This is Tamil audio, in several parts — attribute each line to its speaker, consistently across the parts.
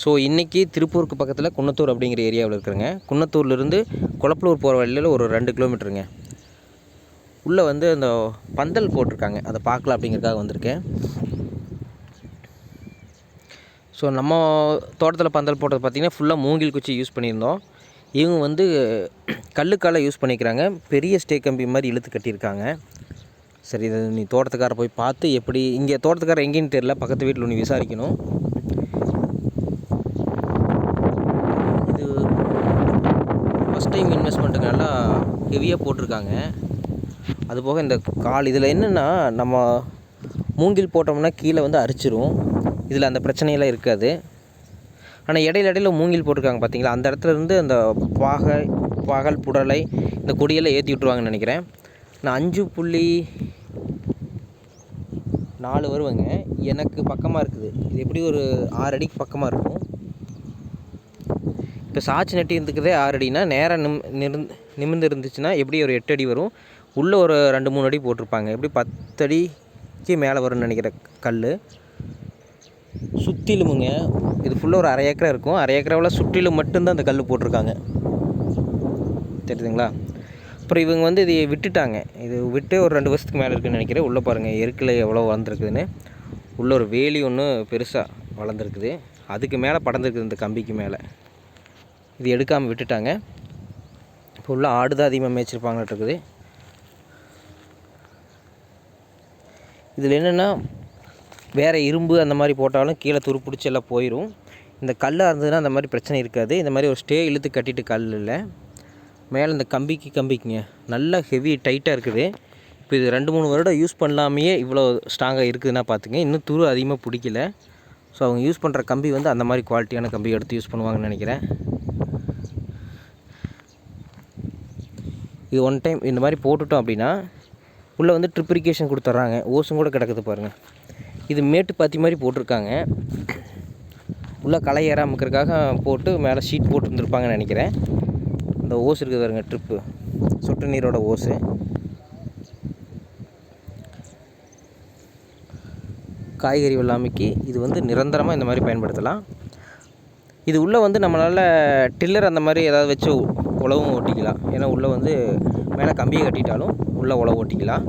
Speaker 1: ஸோ இன்றைக்கி திருப்பூருக்கு பக்கத்தில் குன்னத்தூர் அப்படிங்கிற ஏரியாவில் இருக்கிறேங்க. குன்னத்தூர்லேருந்து குளப்பலூர் போகிற வழியில் ஒரு ரெண்டு கிலோமீட்டருங்க. உள்ளே வந்து அந்த பந்தல் போட்டிருக்காங்க அதை பார்க்கலாம் அப்படிங்கிறதுக்காக வந்திருக்கேன். ஸோ நம்ம தோட்டத்தில் பந்தல் போட்டது பார்த்திங்கன்னா ஃபுல்லாக மூங்கில் குச்சி யூஸ் பண்ணியிருந்தோம். இவங்க வந்து கல்லுக்கால யூஸ் பண்ணிக்கிறாங்க. பெரிய ஸ்டே கம்பி மாதிரி இழுத்து கட்டியிருக்காங்க. சரி இதை நீ தோட்டத்துக்கார போய் பார்த்து எப்படி இங்கே தோட்டத்துக்கார எங்கேன்னு தெரில பக்கத்து வீட்டில் ஒன்று விசாரிக்கணும் இது ஃபஸ்ட் டைம் இன்வெஸ்ட்மெண்ட்டுக்கு நல்லா ஹெவியாக போட்டிருக்காங்க. அது போக இந்த கால் இதில் என்னென்னா நம்ம மூங்கில் போட்டோம்னா கீழே வந்து அரிச்சிரும். இதில் அந்த பிரச்சனையெல்லாம் இருக்காது. ஆனால் இடையில இடையில மூங்கில் போட்டிருக்காங்க பார்த்தீங்களா அந்த இடத்துல இருந்து அந்த பாகை பகல் புடலை இந்த கொடியெல்லாம் ஏற்றி விட்ருவாங்கன்னு நினைக்கிறேன். நான் அஞ்சு புள்ளி நாலு வருவேங்க. எனக்கு பக்கமாக இருக்குது. இது எப்படி ஒரு ஆறு அடிக்கு பக்கமாக இருக்கும்? இப்போ சாச்சி நட்டி இருந்துக்கிறதே ஆறு அடினா நேராக நிம் நிமிர்ந்து நிமிர்ந்து இருந்துச்சுன்னா எப்படி ஒரு எட்டு அடி வரும். உள்ளே ஒரு ரெண்டு மூணு அடி போட்டிருப்பாங்க. எப்படி பத்து அடிக்கு மேலே வரும்னு நினைக்கிற கல் சுற்றிலுமுங்க. இது ஃபுல்லாக ஒரு அரை ஏக்கரா இருக்கும். அரை ஏக்கராவில் சுற்றிலும் மட்டும்தான் அந்த கல் போட்டிருக்காங்க. தெரியுதுங்களா? அப்புறம் இவங்க வந்து இதை விட்டுட்டாங்க. இது விட்டு ஒரு ரெண்டு வருஷத்துக்கு மேலே இருக்குன்னு நினைக்கிறேன். உள்ளே பாருங்கள் எருக்கில் எவ்வளோ வளர்ந்துருக்குதுன்னு. உள்ளே ஒரு வேலி ஒன்று பெருசாக வளர்ந்துருக்குது. அதுக்கு மேலே படர்ந்துருக்குது இந்த கம்பிக்கு மேலே. இது எடுக்காமல் விட்டுட்டாங்க. இப்போ உள்ள ஆடு தான் அதிகமாக மேய்ச்சிருப்பாங்கட்டு இருக்குது. இதில் என்னென்னா வேறு இரும்பு அந்த மாதிரி போட்டாலும் கீழே துரு பிடிச்சி எல்லாம் போயிடும் இந்த கல்லாக இருந்ததுன்னா அந்த மாதிரி பிரச்சனை இருக்காது. இந்த மாதிரி ஒரு ஸ்டே இழுத்து கட்டிட்டு கல் இல்லை. மேலே இந்த கம்பிக்கு கம்பிக்குங்க. நல்லா ஹெவி டைட்டாக இருக்குது. இப்போ இது ரெண்டு மூணு வருடம் யூஸ் பண்ணலாமையே இவ்வளோ ஸ்ட்ராங்காக இருக்குதுன்னா பார்த்துங்க. இன்னும் துரு அதிகமாக பிடிக்கல. ஸோ அவங்க யூஸ் பண்ணுற கம்பி வந்து அந்த மாதிரி குவாலிட்டியான கம்பி எடுத்து யூஸ் பண்ணுவாங்கன்னு நினைக்கிறேன். இது ஒன் டைம் இந்த மாதிரி போட்டுட்டோம் அப்படின்னா உள்ளே வந்து ட்ரிப்ரிகேஷன் கொடுத்துட்றாங்க. ஓசும் கூட கிடக்குது பாருங்கள் இது மேட்டு பாத்தி மாதிரி போட்டிருக்காங்க. உள்ளே களை ஏறாமக்கிறதுக்காக போட்டு மேலே ஷீட் போட்டு இருந்திருப்பாங்கன்னு நினைக்கிறேன். இந்த ஓஸ் இருக்குது பாருங்க ட்ரிப்பு சொட்டு நீரோட ஓஸு. காய்கறி வெள்ளாமைக்கு இது வந்து நிரந்தரமாக இந்த மாதிரி பயன்படுத்தலாம். இது உள்ளே வந்து நம்மளால் டில்லர் அந்த மாதிரி ஏதாவது வச்சு உழவும் ஓட்டிக்கலாம். ஏன்னா உள்ளே வந்து மேலே கம்பியை கட்டிட்டாலும் உள்ளே உழவு ஓட்டிக்கலாம்.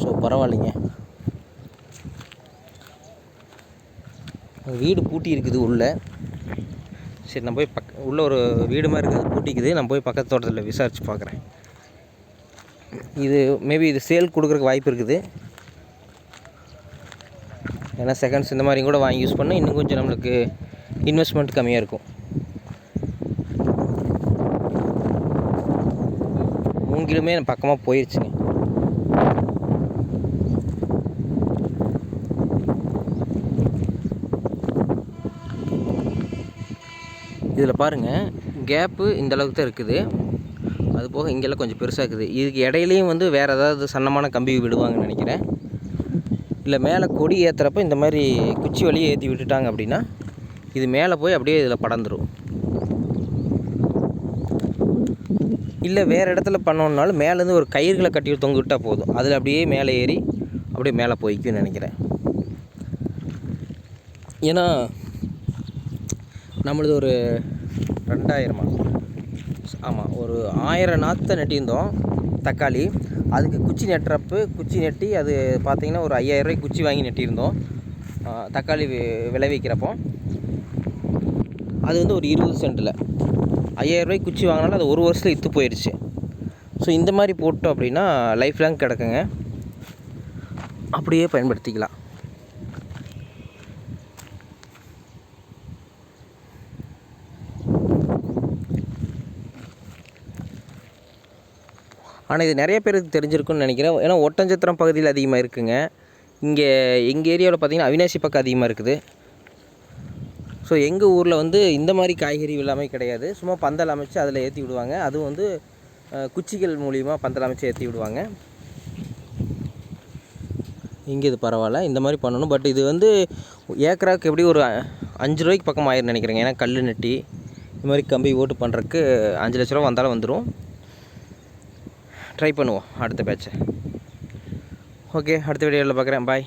Speaker 1: ஸோ பரவாயில்லைங்க. வீடு பூட்டி இருக்குது உள்ளே. சரி நான் போய் பக் உள்ளே ஒரு வீடு மாதிரி இருக்குது பூட்டிக்குது. நான் போய் பக்கத்து தோட்டத்தில் விசாரித்து பார்க்குறேன் இது மேபி இது சேல் கொடுக்குறக்கு வாய்ப்பு இருக்குது. ஏன்னா செகண்ட்ஸ் இந்த மாதிரி கூட வாங்கி யூஸ் பண்ணால் இன்னும் கொஞ்சம் நம்மளுக்கு இன்வெஸ்ட்மெண்ட் கம்மியாக இருக்கும். மூங்கிலுமே பக்கமாக போயிடுச்சுங்க இதில் பாருங்கள் கேப்பு இந்த அளவுக்கு தான் இருக்குது. அது போக இங்கெல்லாம் கொஞ்சம் பெருசாக இருக்குது. இதுக்கு இடையிலையும் வந்து வேறு ஏதாவது சன்னமான கம்பி விடுவாங்கன்னு நினைக்கிறேன். இல்லை மேலே கொடி ஏற்றுறப்ப இந்த மாதிரி குச்சி வழியை ஏற்றி விட்டுட்டாங்க அப்படின்னா இது மேலே போய் அப்படியே இதில் படந்துடும் இல்லை வேறு இடத்துல பண்ணோன்னாலும் மேலேருந்து ஒரு கயிறுகளை கட்டி தொங்க விட்டால் போதும். அதில் அப்படியே மேலே ஏறி அப்படியே மேலே போய்க்குன்னு நினைக்கிறேன். ஏன்னா நம்மளது ஒரு ரெண்டாயிரமா? ஆமாம் ஒரு ஆயிரம் நாற்றை நட்டியிருந்தோம் தக்காளி. அதுக்கு குச்சி நட்டுறப்ப குச்சி நட்டி அது பார்த்திங்கன்னா ஒரு ஐயாயிரரூவாய்க்கு குச்சி வாங்கி நட்டியிருந்தோம். தக்காளி விளைவிக்கிறப்போ. அது வந்து ஒரு இருபது சென்ட்டில் ஐயாயிரரூபாய்க்கு குச்சி வாங்கினாலும் அது ஒரு வருஷத்தில் இத்து போயிடுச்சு. ஸோ இந்த மாதிரி போட்டோம் அப்படின்னா லைஃப் லாங் கிடக்குங்க. அப்படியே பயன்படுத்திக்கலாம். ஆனால் இது நிறைய பேருக்கு தெரிஞ்சிருக்குன்னு நினைக்கிறேன். ஏன்னா ஒட்டஞ்சத்திரம் பகுதியில் அதிகமாக இருக்குங்க. இங்கே எங்கள் ஏரியாவில் பார்த்திங்கன்னா அவினாசி பக்கம் அதிகமாக இருக்குது. ஸோ எங்கள் ஊரில் வந்து இந்த மாதிரி காய்கறி எல்லாமே கிடையாது. சும்மா பந்தல் அமைச்சு அதில் ஏற்றி விடுவாங்க. அதுவும் வந்து குச்சிகள் மூலியமாக பந்தல் அமைச்சு ஏற்றி விடுவாங்க. இங்கே இது பரவாயில்ல. இந்த மாதிரி பண்ணணும். பட் இது வந்து ஏக்கராக்கு எப்படி ஒரு அஞ்சு ரூபாய்க்கு பக்கம் ஆயிரும் நினைக்கிறேங்க. ஏன்னா கல் நெட்டி இந்த மாதிரி கம்பி ஓட்டு பண்ணுறதுக்கு அஞ்சு லட்ச ரூபா வந்தாலும் வந்துடும் ட்ரை பண்ணுவோம். அடுத்த பேட்சை ஓகே அடுத்த வீடியோவில் பார்க்குறேன். பாய்